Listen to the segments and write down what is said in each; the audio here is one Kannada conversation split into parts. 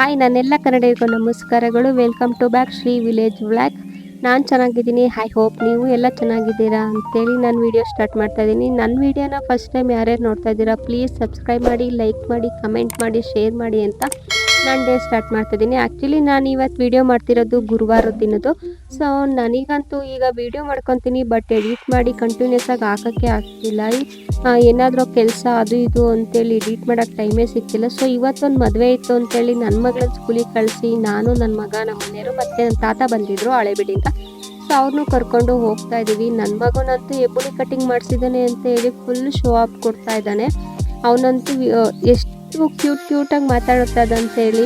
ಹಾಯ್, ನನ್ನೆಲ್ಲ ಕನ್ನಡಿಗರಿಗೂ ನಮಸ್ಕಾರಗಳು. Welcome to back Shri village vlog ನಾನು ಚೆನ್ನಾಗಿದ್ದೀನಿ. ಐ ಹೋಪ್ ನೀವು ಎಲ್ಲ ಚೆನ್ನಾಗಿದ್ದೀರಾ ಅಂತೇಳಿ ನಾನು ವಿಡಿಯೋ ಸ್ಟಾರ್ಟ್ ಮಾಡ್ತಾ ಇದ್ದೀನಿ. ನನ್ನ ವಿಡಿಯೋನ ಫಸ್ಟ್ ಟೈಮ್ ಯಾರ್ಯಾರು ನೋಡ್ತಾ ಇದ್ದೀರಾ ಪ್ಲೀಸ್ ಸಬ್ಸ್ಕ್ರೈಬ್ ಮಾಡಿ ಲೈಕ್ ಮಾಡಿ ಕಮೆಂಟ್ ಮಾಡಿ ಶೇರ್ ಮಾಡಿ ಅಂತ ನಾನು ಡೇ ಸ್ಟಾರ್ಟ್ ಮಾಡ್ತಾ ಇದ್ದೀನಿ ಆ್ಯಕ್ಚುಲಿ ನಾನು ಇವತ್ತು ವಿಡಿಯೋ ಮಾಡ್ತಿರೋದು ಗುರುವಾರ ದಿನದ್ದು. ಸೊ ನನಗಂತೂ ಈಗ ವಿಡಿಯೋ ಮಾಡ್ಕೊತೀನಿ ಬಟ್ ಎಡಿಟ್ ಮಾಡಿ ಕಂಟಿನ್ಯೂಸ್ ಆಗಿ ಹಾಕೋಕ್ಕೆ ಆಗ್ತಿಲ್ಲ. ಏನಾದರೂ ಕೆಲಸ ಅದು ಇದು ಅಂತೇಳಿ ಎಡಿಟ್ ಮಾಡೋಕ್ಕೆ ಟೈಮೇ ಸಿಕ್ತಿಲ್ಲ ಸೊ ಇವತ್ತೊಂದು ಮದುವೆ ಇತ್ತು ಅಂತೇಳಿ ನನ್ನ ಮಗಳ ಸ್ಕೂಲಿಗೆ ಕಳಿಸಿ, ನಾನು ನನ್ನ ಮಗ ನಮ್ಮ ಮನೆಯವರು ಮತ್ತು ನನ್ನ ತಾತ ಬಂದಿದ್ದರು ಹಳೆಬಿಡಿಂದ ಸೊ ಅವ್ರನ್ನೂ ಕರ್ಕೊಂಡು ಹೋಗ್ತಾ ಇದ್ದೀವಿ ನನ್ನ ಮಗನಂತೂ ಎಬ್ಬುಳಿ ಕಟಿಂಗ್ ಮಾಡಿಸಿದ್ದಾನೆ ಅಂತ ಹೇಳಿ ಫುಲ್ ಶೋ ಆಫ್ ಕೊಡ್ತಾ ಇದ್ದಾನೆ. ಅವನಂತೂ ಎಷ್ಟು ಕ್ಯೂಟ್ ಕ್ಯೂಟಾಗಿ ಮಾತಾಡುತ್ತದ ಅಂತ ಹೇಳಿ.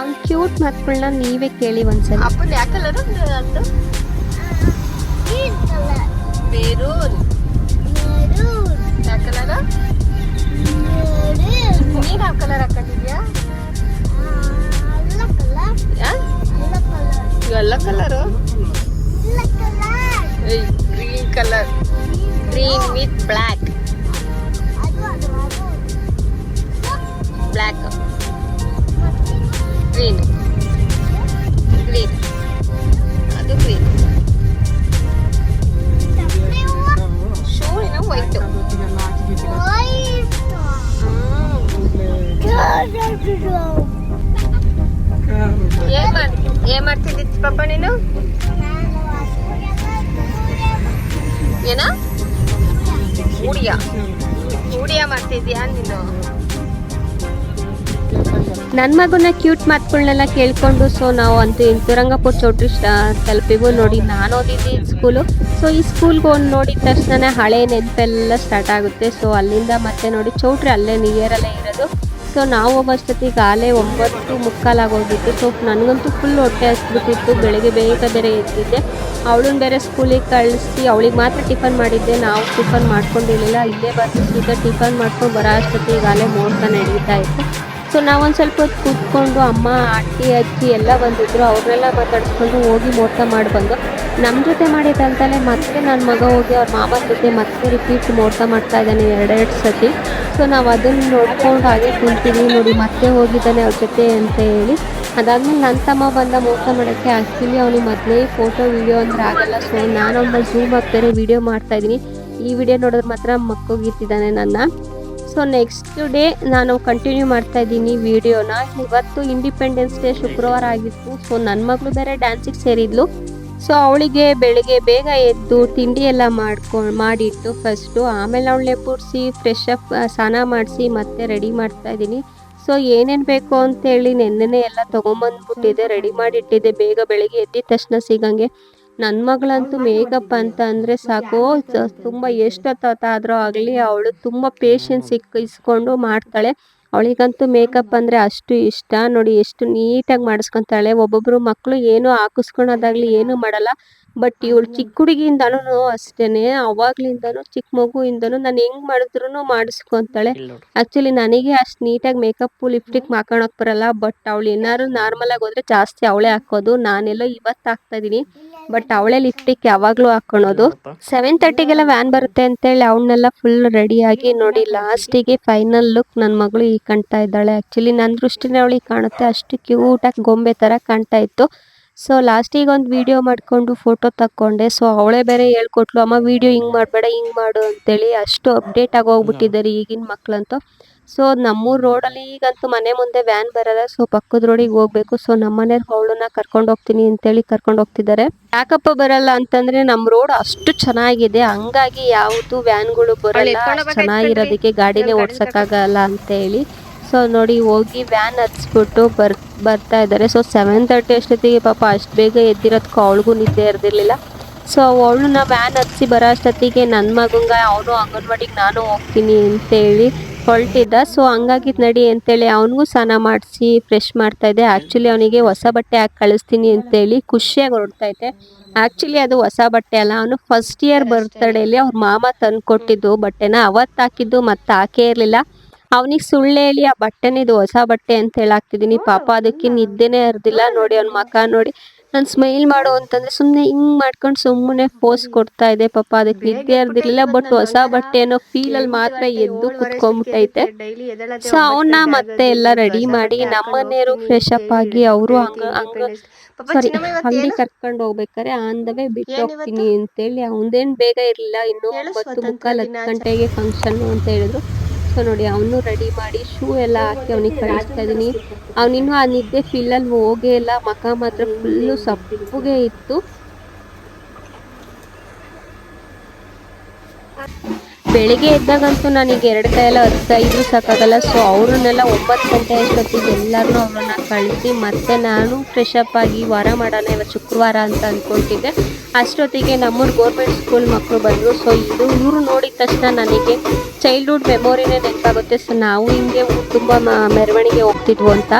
ಅವ್ನ ಕ್ಯೂಟ್ ಮಾತುಗಳನ್ನ ನೀವೇ ಕೇಳಿ ಒಂದ್ಸಲ. ಅಪ್ಪನ ಯಾವ ಕಲರ್ ಅಂತ ಮೆರೂನ್. ಯಾವ ಕಲರ್? ನೀನ್ ಯಾವ ಕಲರ್ ಹಾಕೊಂಡಿದ್ಯಾ? ಎಲ್ಲ colour? Green colour. Green with black black ಏನ್ ಪಾಪ ನೀನು? ಏನ? ಉಡಿಯ ಉಡಿಯ ಮಾಡ್ತಿದ್ಯಾ ನೀನು? ನನ್ನ ಮಗನ ಕ್ಯೂಟ್ ಮಾತುಗಳನ್ನೆಲ್ಲ ಕೇಳ್ಕೊಂಡು ಸೊ ನಾವು ಅಂತೂ ಇಂತುರಂಗಪುರ ಚೌಟ್ರಿ ತಲುಪಿಗೂ ನೋಡಿ ನಾನು ಓದಿದ್ದೆ ಸ್ಕೂಲು ಸೊ ಈ ಸ್ಕೂಲ್ಗೆ ಒಂದು ನೋಡಿದ ತಕ್ಷಣ ಹಳೆ ನೆನಪೆಲ್ಲ ಸ್ಟಾರ್ಟ್ ಆಗುತ್ತೆ. ಸೊ ಅಲ್ಲಿಂದ ಮತ್ತೆ ನೋಡಿ ಚೌಟ್ರಿ ಅಲ್ಲೇ ನಿಯರಲ್ಲೇ ಇರೋದು. ಸೊ ನಾವು ಹೋಗೋಷ್ಟೊತ್ತಿಗೆ ಆಲೇ ಒಂಬತ್ತು ಮುಕ್ಕಾಲಾಗೋಗಿತ್ತು. ಸೊ ನನಗಂತೂ ಫುಲ್ ಹೊಟ್ಟೆ ಹಸ್ಬಿಟ್ಟಿತ್ತು ಬೆಳಗ್ಗೆ ಬೇಗ ಬೇರೆ ಎದ್ದಿದ್ದೆ. ಅವಳನ್ನ ಬೇರೆ ಸ್ಕೂಲಿಗೆ ಕಳಿಸಿ, ಅವಳಿಗೆ ಮಾತ್ರ ಟಿಫನ್ ಮಾಡಿದ್ದೆ. ನಾವು ಟಿಫನ್ ಮಾಡ್ಕೊಂಡಿರಲಿಲ್ಲ. ಇಲ್ಲೇ ಬಂದು ಟಿಫನ್ ಮಾಡ್ಕೊಂಡು ಬರೋ ಅಷ್ಟೊತ್ತಿಗೆ ಆಲೇ ಮೋಡ್ಕ ನಡೀತಾ ಇತ್ತು. ಸೊ ನಾವೊಂದು ಸ್ವಲ್ಪ ಹೊತ್ತು ಕೂತ್ಕೊಂಡು ಅಮ್ಮ ಅಟ್ಟಿ ಅಜ್ಜಿ ಎಲ್ಲ ಬಂದಿದ್ರು. ಅವ್ರನ್ನೆಲ್ಲ ಮಾತಾಡಿಸ್ಕೊಂಡು ಹೋಗಿ ಮೋಟ ಮಾಡಿ ಬಂದು ನಮ್ಮ ಜೊತೆ ಮಾಡಿದಂತಲೇ ಮತ್ತೆ ನನ್ನ ಮಗ ಹೋಗಿ ಅವ್ರ ಮಾವನ ಜೊತೆ ಮತ್ತೆ ರಿಪೀಟ್ ಮೋಟ ಮಾಡ್ತಾ ಇದ್ದಾನೆ ಎರಡೆರಡು ಸತಿ ಸೊ ನಾವು ಅದನ್ನು ನೋಡ್ಕೊಂಡು ಹಾಗೆ ಕುಂತೀವಿ ನೋಡಿ, ಮತ್ತೆ ಹೋಗಿದ್ದಾನೆ ಅವ್ರ ಜೊತೆ ಅಂತ ಹೇಳಿ. ಅದಾದ್ಮೇಲೆ ನನ್ನ ತಮ್ಮ ಬಂದ ಮೋಸ ಮಾಡೋಕ್ಕೆ ಆ್ಯಕ್ಚುಲಿ ಅವನಿಗೆ ಮೊದಲೇ ಫೋಟೋ ವಿಡಿಯೋ ಅಂದರೆ ಆಗಲ್ಲ. ಸೊ ನಾನು ಅವನ್ನ ಝೂಮ್ ಹಾಕ್ತಾರೆ ವಿಡಿಯೋ ಮಾಡ್ತಾ ಇದ್ದೀನಿ. ಈ ವಿಡಿಯೋ ನೋಡಿದ್ರೆ ಮಾತ್ರ ಮಕ್ಕೋಗಿತ್ತಿದ್ದಾನೆ ನನ್ನ. ಸೊ ನೆಕ್ಸ್ಟ್ ಡೇ ನಾನು ಕಂಟಿನ್ಯೂ ಮಾಡ್ತಾ ಇದ್ದೀನಿ ವಿಡಿಯೋನ ಇವತ್ತು ಇಂಡಿಪೆಂಡೆನ್ಸ್ ಡೇ ಶುಕ್ರವಾರ ಆಗಿತ್ತು. ಸೊ ನನ್ನ ಮಗಳು ಬೇರೆ ಡ್ಯಾನ್ಸಿಗೆ ಸೇರಿದ್ಲು. ಸೊ ಅವಳಿಗೆ ಬೆಳಿಗ್ಗೆ ಬೇಗ ಎದ್ದು ತಿಂಡಿ ಎಲ್ಲ ಮಾಡ್ಕೊಂಡು ಮಾಡಿಟ್ಟು ಫಸ್ಟು ಆಮೇಲೆ ಅವಳನ್ನೇ ಕೂರಿಸಿ ಫ್ರೆಶ್ ಅಪ್ ಸ್ನಾನ ಮಾಡಿಸಿ ಮತ್ತೆ ರೆಡಿ ಮಾಡ್ತಾ ಇದ್ದೀನಿ. ಸೊ ಏನೇನು ಬೇಕು ಅಂತೇಳಿ ನೆನ್ನೆನೇ ಎಲ್ಲ ತೊಗೊಂಬಂದ್ಬಿಟ್ಟಿದ್ದೆ ರೆಡಿ ಮಾಡಿಟ್ಟಿದ್ದೆ. ಬೇಗ ಬೆಳಿಗ್ಗೆ ಎದ್ದಿದ ತಕ್ಷಣ ಸಿಗಂಗೆ. ನನ್ನ ಮಗಳಂತೂ ಮೇಕಪ್ ಅಂತ ಅಂದರೆ ಸಾಕು ತುಂಬ ಎಷ್ಟೊತ್ತಾದರೂ ಆಗಲಿ, ಅವಳು ತುಂಬ ಪೇಷನ್ಸ್ ಇಕ್ ಇಸ್ಕೊಂಡು ಮಾಡ್ತಾಳೆ. ಅವಳಿಗಂತೂ ಮೇಕಪ್ ಅಂದರೆ ಅಷ್ಟು ಇಷ್ಟ. ನೋಡಿ, ಎಷ್ಟು ನೀಟಾಗಿ ಮಾಡಿಸ್ಕೊತಾಳೆ. ಒಬ್ಬೊಬ್ಬರು ಮಕ್ಕಳು ಏನೂ ಹಾಕಿಸ್ಕೊಳೋದಾಗಲಿ ಏನೂ ಮಾಡಲ್ಲ. ಬಟ್ ಇವಳು ಚಿಕ್ಕ ಹುಡುಗಿಯಿಂದನೂ ಅಷ್ಟೇನೆ ಅವಾಗ್ಲಿಂದನೂ ಚಿಕ್ಕ ಮಗುವಿಂದನೂ ನಾನು ಹೆಂಗ್ ಮಾಡಿದ್ರು ಮಾಡಿಸ್ಕೊಂತಾಳೆ ಆಕ್ಚುಲಿ ನನಗೆ ಅಷ್ಟು ನೀಟಾಗಿ ಮೇಕಪ್ ಲಿಪ್ಸ್ಟಿಕ್ ಹಾಕೊಳಕ್ ಬರಲ್ಲ ಬಟ್ ಅವಳು ಏನಾದ್ರು ನಾರ್ಮಲಾಗಿ ಹೋದ್ರೆ ಜಾಸ್ತಿ ಅವಳೇ ಹಾಕೋದು. ನಾನೆಲ್ಲೋ ಇವತ್ತು ಹಾಕ್ತಾ ಇದೀನಿ ಬಟ್ ಅವಳೇ ಲಿಪ್ಸ್ಟಿಕ್ ಯಾವಾಗ್ಲೂ ಹಾಕೊಳೋದು. ಸೆವೆನ್ ತರ್ಟಿಗೆಲ್ಲ ವ್ಯಾನ್ ಬರುತ್ತೆ ಅಂತೇಳಿ ಅವಳನ್ನೆಲ್ಲ ಫುಲ್ ರೆಡಿಯಾಗಿ ನೋಡಿ ಲಾಸ್ಟಿಗೆ ಫೈನಲ್ ಲುಕ್ ನನ್ನ ಮಗಳು ಈಗ ಕಾಣ್ತಾ ಇದ್ದಾಳೆ. ಆಕ್ಚುಲಿ ನನ್ನ ದೃಷ್ಟಿನೇ ಅವಳಿಗೆ ಕಾಣುತ್ತೆ. ಅಷ್ಟು ಕ್ಯೂಟಾಗಿ ಗೊಂಬೆ ತರ ಕಾಣ್ತಾ ಇತ್ತು. ಸೊ ಲಾಸ್ಟಿಗೆ ಒಂದು ವಿಡಿಯೋ ಮಾಡಿಕೊಂಡು ಫೋಟೋ ತಕ್ಕೊಂಡೆ. ಸೊ ಅವಳೇ ಬೇರೆ ಹೇಳ್ಕೊಟ್ಲು ಅಮ್ಮ ವಿಡಿಯೋ ಹಿಂಗೆ ಮಾಡಬೇಡ ಹಿಂಗೆ ಮಾಡು ಅಂತೇಳಿ ಅಷ್ಟು ಅಪ್ಡೇಟ್ ಆಗಿ ಹೋಗ್ಬಿಟ್ಟಿದ್ದಾರೆ ಈಗಿನ ಮಕ್ಕಳಂತೂ ಸೊ ನಮ್ಮೂರು ರೋಡಲ್ಲಿ ಈಗಂತೂ ಮನೆ ಮುಂದೆ ವ್ಯಾನ್ ಬರಲ್ಲ. ಸೊ ಪಕ್ಕದ ರೋಡಿಗೆ ಹೋಗ್ಬೇಕು. ಸೊ ನಮ್ಮ ಮನೆಯವ್ರು ಅವಳನ್ನ ಕರ್ಕೊಂಡು ಹೋಗ್ತೀನಿ ಅಂತೇಳಿ ಕರ್ಕೊಂಡು ಹೋಗ್ತಿದ್ದಾರೆ. ಯಾಕಪ್ಪ ಬರಲ್ಲ ಅಂತಂದ್ರೆ ನಮ್ಮ ರೋಡ್ ಅಷ್ಟು ಚೆನ್ನಾಗಿದೆ. ಹಂಗಾಗಿ ಯಾವುದು ವ್ಯಾನ್ಗಳು ಬರಲ್ಲ. ಚೆನ್ನಾಗಿರೋದಕ್ಕೆ ಗಾಡಿನೇ ಓಡಿಸೋಕ್ಕಾಗಲ್ಲ ಓಡ್ಸಕ್ಕಾಗಲ್ಲ ಅಂತ ಹೇಳಿ ಸೊ ನೋಡಿ, ಹೋಗಿ ವ್ಯಾನ್ ಹತ್ಸ್ಬಿಟ್ಟು ಬರ್, ಬರ್ತಾ ಇದ್ದಾರೆ. ಸೊ ಸೆವೆನ್ ತರ್ಟಿ ಅಷ್ಟೊತ್ತಿಗೆ ಪಾಪ ಅಷ್ಟು ಬೇಗ ಎದ್ದಿರೋದಕ್ಕೆ ಅವಳಿಗೂ ನಿದ್ದೆ ಇರಲಿಲ್ಲ ಸೊ ಅವಳನ್ನ ವ್ಯಾನ್ ಹತ್ಸಿ ಬರೋ ಅಷ್ಟೊತ್ತಿಗೆ ನನ್ನ ಮಗಂಗ, ಅವನು ಅಂಗನವಾಡಿಗೆ ನಾನು ಹೋಗ್ತೀನಿ ಅಂತೇಳಿ ಹೊರಟಿದ್ದ. ಸೊ ಹಂಗಾಗಿ ನಡಿ ಅಂತೇಳಿ ಅವನಿಗೂ ಸ್ನಾನ ಮಾಡಿಸಿ ಫ್ರೆಶ್ ಮಾಡ್ತಾ ಇದ್ದೆ. ಆ್ಯಕ್ಚುಲಿ ಅವನಿಗೆ ಹೊಸ ಬಟ್ಟೆ ಹಾಕಿ ಕಳಿಸ್ತೀನಿ ಅಂತೇಳಿ ಖುಷಿಯಾಗಿ ಹೊರಡ್ತೈತೆ ಆ್ಯಕ್ಚುಲಿ ಅದು ಹೊಸ ಬಟ್ಟೆ ಅಲ್ಲ. ಅವನು ಫಸ್ಟ್ ಇಯರ್ ಬರ್ತಡೇಲಿ ಅವ್ರ ಮಾಮ ತಂದು ಕೊಟ್ಟಿದ್ದು ಬಟ್ಟೆನ. ಅವತ್ತು ಹಾಕಿದ್ದು ಮತ್ತೆ ಹಾಕೇ ಇರಲಿಲ್ಲ. ಅವನಿಗೆ ಸುಳ್ಳು ಹೇಳಿ ಆ ಬಟ್ಟೆನ ಇದು ಹೊಸ ಬಟ್ಟೆ ಅಂತ ಹೇಳಾಕ್ತಿದ್ದೀನಿ ಪಾಪ ಅದಕ್ಕೆ ನಿದ್ದೆನೇ ಇರ್ದಿಲ್ಲ ನೋಡಿ ಅವ್ನ ಮಕ ನೋಡಿ. ನಾನು ಸ್ಮೈಲ್ ಮಾಡು ಅಂತಂದ್ರೆ ಸುಮ್ಮನೆ ಹಿಂಗ್ ಮಾಡ್ಕೊಂಡು ಸುಮ್ಮನೆ ಪೋಸ್ ಕೊಡ್ತಾ ಇದೆ. ಪಾಪ ಅದಕ್ಕೆ ನಿದ್ದೆ ಇರ್ದಿರ್ಲಿಲ್ಲ ಬಟ್ ಹೊಸ ಬಟ್ಟೆ ಅನ್ನೋ ಫೀಲ್ ಅಲ್ಲಿ ಮಾತ್ರ ಎದ್ದು ಕುತ್ಕೊಂಡ್ಬಿಟ್ಟೈತೆ ಸೊ ಅವನ್ನ ಮತ್ತೆ ಎಲ್ಲ ರೆಡಿ ಮಾಡಿ ನಮ್ಮನೇರು ಫ್ರೆಶ್ ಅಪ್ ಆಗಿ ಅವರು ಸಾರಿ ಅಂಗಡಿ ಕರ್ಕೊಂಡು ಹೋಗ್ಬೇಕಾರೆ ಆನ್ ದ ವೇ ಬಿಟ್ಟು ಹೋಗ್ತೀನಿ ಅಂತೇಳಿ. ಅವಂದೇನ್ ಬೇಗ ಇರ್ಲಿಲ್ಲ. ಇನ್ನು ಒಂಬತ್ತು ಮುಕ್ಕಾಲ್ ಹತ್ತು ಗಂಟೆಗೆ ಫಂಕ್ಷನ್ ಅಂತ ಹೇಳಿದ್ರು. ಸೊ ನೋಡಿ. ಅವನು ರೆಡಿ ಮಾಡಿ ಶೂ ಎಲ್ಲ ಹಾಕಿ ಅವನಿಗೆ ಕಳಿಸ್ತಾ ಇದೀನಿ ಅವನಿನ್ನೂ ಆ ನಿದ್ದೆ ಫೀಲಲ್ಲಿ ಹೋಗೇ ಇಲ್ಲ. ಮಖ ಮಾತ್ರ ಫುಲ್ಲು ಸಪ್ಪಗೆ ಇತ್ತು. ಬೆಳಿಗ್ಗೆ ಎದ್ದಾಗಂತೂ ನನಗೆ ಎರಡು ಕೈಯೆಲ್ಲ ಹತ್ತೈದು ಸಾಕಾಗಲ್ಲ. ಸೊ ಅವ್ರನ್ನೆಲ್ಲ ಒಂಬತ್ತು ಗಂಟೆ ಅಷ್ಟೊತ್ತಿಗೆ ಎಲ್ಲರನ್ನೂ ಅವ್ರನ್ನ ಕಳಿಸಿ, ಮತ್ತೆ ನಾನು ಫ್ರೆಶ್ ಆಗಿ ವಾರ ಮಾಡೋಣ, ಇವತ್ತು ಶುಕ್ರವಾರ ಅಂತ ಅಂದ್ಕೊಳ್ತಿದ್ದೆ ಅಷ್ಟೊತ್ತಿಗೆ ನಮ್ಮೂರು ಗೌರ್ಮೆಂಟ್ ಸ್ಕೂಲ್ ಮಕ್ಕಳು ಬಂದರು. ಸೊ ಇದು ಇವರು ನೋಡಿದ ತಕ್ಷಣ ನನಗೆ ಚೈಲ್ಡ್ಹುಡ್ ಮೆಮೊರಿನೇ ನೆನಪಾಗುತ್ತೆ. ಸೊ ನಾವು ಹಿಂಗೆ ತುಂಬ ಮೆರವಣಿಗೆ ಹೋಗ್ತಿದ್ವು ಅಂತ.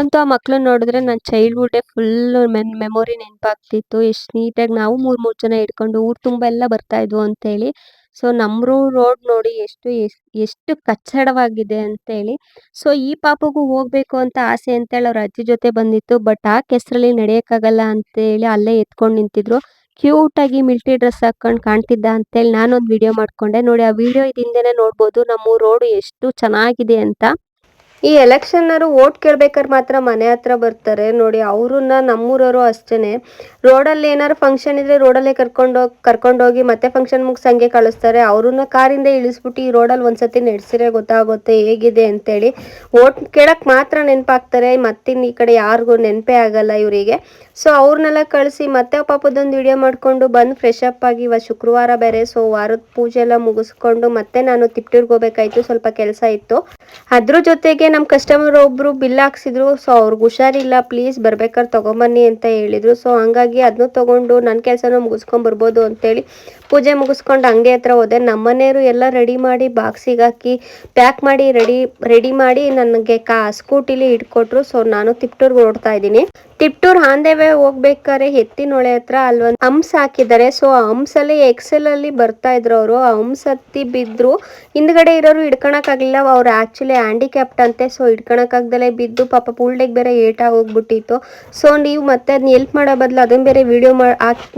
ಅಂತೂ ಮಕ್ಳನ್ನ ನೋಡಿದ್ರೆ ನನ್ನ ಚೈಲ್ಡ್ಹುಡ್ಡೇ ಫುಲ್ ಮೆನ್ ಮೆಮೊರಿ ನೆನಪಾಗ್ತಿತ್ತು. ಎಷ್ಟು ನೀಟಾಗಿ ನಾವು ಮೂರು ಮೂರು ಜನ ಇಟ್ಕೊಂಡು ಊರು ತುಂಬ ಎಲ್ಲ ಬರ್ತಾ ಇದ್ವು ಅಂತೇಳಿ. ಸೊ ನಮ್ಮರು ರೋಡ್ ನೋಡಿ ಎಷ್ಟು ಎಷ್ಟು ಕಚ್ಚಡವಾಗಿದೆ ಅಂತೇಳಿ. ಸೊ ಈ ಪಾಪಗೂ ಹೋಗ್ಬೇಕು ಅಂತ ಆಸೆ ಅಂತೇಳಿ ಅವ್ರ ಅಜ್ಜಿ ಜೊತೆ ಬಂದಿತ್ತು. ಬಟ್ ಆ ಕೆಸರಲ್ಲಿ ನಡೆಯೋಕ್ಕಾಗಲ್ಲ ಅಂತೇಳಿ ಅಲ್ಲೇ ಎತ್ಕೊಂಡು ನಿಂತಿದ್ರು. ಕ್ಯೂಟ್ ಆಗಿ ಮಿಲ್ಟ್ರಿ ಡ್ರೆಸ್ ಹಾಕೊಂಡು ಕಾಣ್ತಿದ್ದ ಅಂತೇಳಿ ನಾನೊಂದು ವಿಡಿಯೋ ಮಾಡ್ಕೊಂಡೆ. ನೋಡಿ ಆ ವಿಡಿಯೋ ಇದಿಂದನೇ ನೋಡ್ಬೋದು. ನಮ್ಮ ರೋಡ್ ಎಷ್ಟು ಚೆನ್ನಾಗಿದೆ ಅಂತ. ಈ ಎಲೆಕ್ಷನ್ನರು ಓಟ್ ಕೇಳ್ಬೇಕಾದ್ರೆ ಮಾತ್ರ ಮನೆ ಹತ್ರ ಬರ್ತಾರೆ. ನೋಡಿ, ಅವ್ರನ್ನ ನಮ್ಮೂರವರು ಅಷ್ಟೇನೆ. ರೋಡಲ್ಲಿ ಏನಾದ್ರು ಫಂಕ್ಷನ್ ಇದ್ರೆ ರೋಡಲ್ಲೇ ಕರ್ಕೊಂಡೋಗಿ ಕರ್ಕೊಂಡೋಗಿ ಮತ್ತೆ ಫಂಕ್ಷನ್ ಮುಗಿಸ್ ಹಂಗೆ ಕಳಿಸ್ತಾರೆ. ಅವ್ರನ್ನ ಕಾರಿಂದ ಇಳಿಸ್ಬಿಟ್ಟು ಈ ರೋಡಲ್ಲಿ ಒಂದ್ಸತಿ ನಡೆಸಿದ್ರೆ ಗೊತ್ತಾಗುತ್ತೆ ಹೇಗಿದೆ ಅಂತೇಳಿ. ಓಟ್ ಕೇಳಕ್ ಮಾತ್ರ ನೆನಪಾಗ್ತಾರೆ. ಮತ್ತಿನ್ ಈ ಕಡೆ ಯಾರಿಗೂ ನೆನಪೇ ಆಗಲ್ಲ ಇವರಿಗೆ. ಸೊ ಅವ್ರನ್ನೆಲ್ಲ ಕಳಿಸಿ ಮತ್ತೆ ಪಾಪದೊಂದು ವಿಡಿಯೋ ಮಾಡ್ಕೊಂಡು ಬಂದು ಫ್ರೆಶ್ ಅಪ್ ಆಗಿ ಇವತ್ತು ಶುಕ್ರವಾರ ಬೇರೆ. ಸೊ ವಾರದ ಪೂಜೆ ಎಲ್ಲ ಮುಗಿಸ್ಕೊಂಡು ಮತ್ತೆ ನಾನು ತಿಪ್ಟೂರ್ಗೆ ಹೋಗ್ಬೇಕಾಯ್ತು. ಸ್ವಲ್ಪ ಕೆಲಸ ಇತ್ತು. ಅದ್ರ ಜೊತೆಗೆ ನಮ್ಮ ಕಸ್ಟಮರ್ ಒಬ್ಬರು ಬಿಲ್ ಹಾಕ್ಸಿದ್ರು ಸೊ ಅವ್ರಿಗೆ ಹುಷಾರಿಲ್ಲ ಪ್ಲೀಸ್ ಬರ್ಬೇಕಾದ್ರೆ ತೊಗೊಂಬನ್ನಿ ಅಂತ ಹೇಳಿದ್ರು. ಸೊ ಹಂಗಾಗಿ ಅದನ್ನು ತೊಗೊಂಡು ನನ್ನ ಕೆಲಸನೂ ಮುಗಿಸ್ಕೊಂಡ್ ಬರ್ಬೋದು ಅಂತೇಳಿ ಪೂಜೆ ಮುಗಿಸ್ಕೊಂಡು ಅಂಗಡಿ ಹತ್ರ ಹೋದೆ. ನಮ್ಮನೆಯವರು ಎಲ್ಲ ರೆಡಿ ಮಾಡಿ ಬಾಕ್ಸಿಗೆ ಹಾಕಿ ಪ್ಯಾಕ್ ಮಾಡಿ ರೆಡಿ ರೆಡಿ ಮಾಡಿ ನನಗೆ ಕಾ ಸ್ಕೂಟಿಲಿ ಇಟ್ಕೊಟ್ರು. ಸೊ ನಾನು ತಿಪ್ಟೂರ್ಗೆ ಓಡ್ತಾ ಇದ್ದೀನಿ. ತಿಪ್ಟೂರ್ ಹಾಂದೇವೆ ಹೋಗ್ಬೇಕಾದ್ರೆ ಎತ್ತಿನೊಳೆ ಹತ್ರ ಅಲ್ಲೊಂದು ಹಂಪ್ಸ್ ಹಾಕಿದ್ದಾರೆ. ಸೊ ಆ ಹಂಸಲ್ಲಿ ಎಕ್ಸೆಲ್ ಅಲ್ಲಿ ಬರ್ತಾ ಇದ್ರು ಅವರು. ಆ ಹಂಪ್ಸ್ ಹತ್ತಿ ಬಿದ್ರು. ಹಿಂದ್ಗಡೆ ಇರೋರು ಹಿಡ್ಕೊಳಕ್ಕಾಗಲಿಲ್ಲ ಅವ್ರು ಆಕ್ಚುಲಿ ಹ್ಯಾಂಡಿಕ್ಯಾಪ್ಟ್ ಅಂತೆ. ಸೊ ಹಿಡ್ಕೊಳಕ್ಕಾಗ್ದಲೇ ಬಿದ್ದು ಪಾಪ ಪುಲ್ಡೆಗೆ ಬೇರೆ ಏಟಾಗಿ ಹೋಗ್ಬಿಟ್ಟಿತ್ತು. ಸೊ ನೀವು ಮತ್ತೆ ಅದನ್ನ ಎಲ್ಪ್ ಮಾಡೋ ಬದಲು ಅದನ್ನ ಬೇರೆ ವಿಡಿಯೋ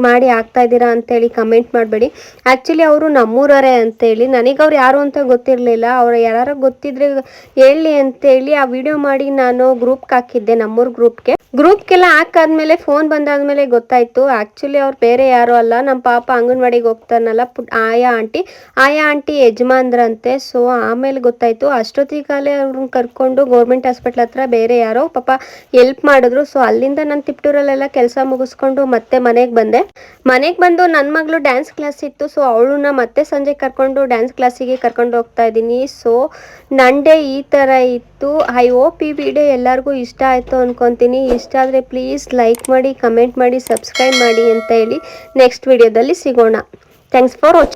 ಮಾಡಿ ಹಾಕ್ತಾ ಇದ್ದೀರಾ ಅಂತೇಳಿ ಕಮೆಂಟ್ ಮಾಡಬೇಡಿ. ಆ್ಯಕ್ಚುಲಿ ಅವರು ನಮ್ಮೂರವರೇ ಅಂತೇಳಿ. ನನಗೆ ಅವ್ರು ಯಾರು ಅಂತ ಗೊತ್ತಿರಲಿಲ್ಲ. ಅವ್ರು ಯಾರು ಗೊತ್ತಿದ್ರೆ ಹೇಳಿ ಅಂತೇಳಿ ಆ ವಿಡಿಯೋ ಮಾಡಿ ನಾನು ಗ್ರೂಪ್ಗೆ ಹಾಕಿದ್ದೆ ನಮ್ಮೂರ್ ಗ್ರೂಪ್ಗೆ ಗ್ರೂಪ್ಗೆಲ್ಲ ಹಾಕಾದ್ಮೇಲೆ ಫೋನ್ ಬಂದಾದ್ಮೇಲೆ ಗೊತ್ತಾಯ್ತು. ಆ್ಯಕ್ಚುಲಿ ಅವ್ರು ಬೇರೆ ಯಾರು ಅಲ್ಲ. ನಮ್ಮ ಪಾಪ ಅಂಗನವಾಡಿಗೆ ಹೋಗ್ತಾನಲ್ಲ ಪುಟ್ ಆಯಾ ಆಂಟಿ. ಆಯಾ ಆಂಟಿ ಯಜಮಾನ್ರಂತೆ. ಸೊ ಆಮೇಲೆ ಗೊತ್ತಾಯ್ತು. ಅಷ್ಟೊತ್ತಿಗಾಲೇ ಅವ್ರನ್ನ ಕರ್ಕೊಂಡು ಗೌರ್ಮೆಂಟ್ ಹಾಸ್ಪಿಟ್ಲ್ ಹತ್ರ ಬೇರೆ ಯಾರೋ ಪಾಪ ಎಲ್ಪ್ ಮಾಡಿದ್ರು. ಸೊ ಅಲ್ಲಿಂದ ನಾನು ತಿಪ್ಟೂರಲ್ಲೆಲ್ಲ ಕೆಲಸ ಮುಗಿಸ್ಕೊಂಡು ಮತ್ತೆ ಮನೆಗೆ ಬಂದೆ. ಮನೆಗೆ ಬಂದು ನನ್ನ ಮಗಳು ಡ್ಯಾನ್ಸ್ ಕ್ಲಾಸ್ ಇತ್ತು. ಸೊ ಅವಳನ್ನ ಮತ್ತೆ ಸಂಜೆ ಕರ್ಕೊಂಡು ಡ್ಯಾನ್ಸ್ ಕ್ಲಾಸಿಗೆ ಕರ್ಕೊಂಡು ಹೋಗ್ತಾ ಇದ್ದೀನಿ. ಸೊ ನಂಡೆ ಈ ಥರ ಇತ್ತು. ಐ ಹೋಪ್ ಈ ವಿಡಿಯೋ ಎಲ್ಲರಿಗೂ ಇಷ್ಟ ಆಯಿತು ಅನ್ಕೊಂತೀನಿ. ಇಷ್ಟ ಆದರೆ ಪ್ಲೀಸ್ ಲೈಕ್ ಮಾಡಿ ಕಮೆಂಟ್ ಮಾಡಿ ಸಬ್ಸ್ಕ್ರೈಬ್ ಮಾಡಿ ಅಂತ ಹೇಳಿ ನೆಕ್ಸ್ಟ್ ವಿಡಿಯೋದಲ್ಲಿ ಸಿಗೋಣ. Thanks for watching